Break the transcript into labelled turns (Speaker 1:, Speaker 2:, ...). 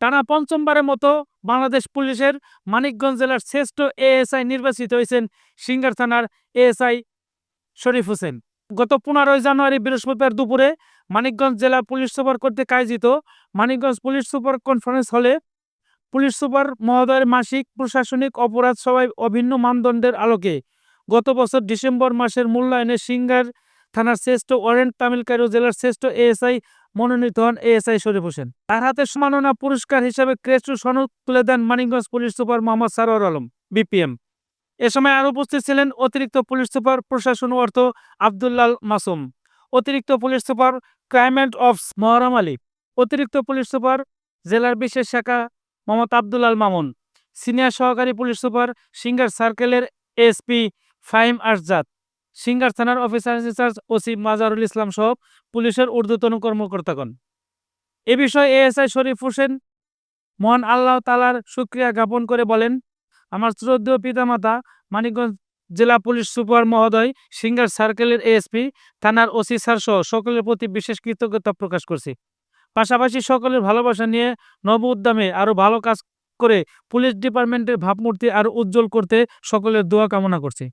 Speaker 1: টানা পঞ্চমবারের মতো বাংলাদেশ পুলিশের মানিকগঞ্জ জেলার শ্রেষ্ঠ এএসআই নির্বাচিত হয়েছেন সিঙ্গার থানার এএসআই শরীফ হোসেন। গত পনেরোই জানুয়ারি বৃহস্পতিবার দুপুরে মানিকগঞ্জ জেলা পুলিশ সুপার কর্তৃক আয়োজিত মানিকগঞ্জ পুলিশ সুপার কনফারেন্স হলে পুলিশ সুপার মহোদয়ের মাসিক প্রশাসনিক অপরাধ সভায় অভিন্ন মানদণ্ডের আলোকে গত বছর ডিসেম্বর মাসের মূল্যায়নে সিঙ্গার থানার শ্রেষ্ঠ ওয়ারেন্ট তামিলকারু জেলার শ্রেষ্ঠ এএসআই মনোনীত হন এএসআই শরীফ হোসেন। তার হাতে সম্মাননা পুরস্কার হিসেবে ক্রেস্ট সনদ তুলে দেন Manikganj police super Mohammad Sarwar Alam, BPM. এ সময় আরও উপস্থিত ছিলেন অতিরিক্ত পুলিশ সুপার প্রশাসন অর্থ আবদুল্লাল মাসুম, অতিরিক্ত police super crime and ops Muharram Ali, অতিরিক্ত পুলিশ সুপার জেলার বিশেষ শাখা মোহাম্মদ আব্দুল আল মামুন, সিনিয়র সহকারী পুলিশ সুপার সিঙ্গার সার্কেলের এসপি ফাইম আরজাদ। সিঙ্গার থানার officer incharge OC Mazharul Islam সহ পুলিশের ঊর্ধ্বতন কর্মকর্তাগণ। এ বিষয়ে এএসআই শরীফ হোসেন মহান আল্লাহ তালার শুক্রিয়া জ্ঞাপন করে বলেন, আমার শ্রদ্ধেয় পিতামাতা, মানিকগঞ্জ জেলা পুলিশ সুপার মহোদয়, সিঙ্গার সার্কেলের এএসপি, থানার ওসি স্যার সহ সকলের প্রতি বিশেষ কৃতজ্ঞতা প্রকাশ করছি। পাশাপাশি সকলের ভালোবাসা নিয়ে নব উদ্যমে আরও ভালো কাজ করে পুলিশ ডিপার্টমেন্টের ভাবমূর্তি আরও উজ্জ্বল করতে সকলের দোয়া কামনা করছি।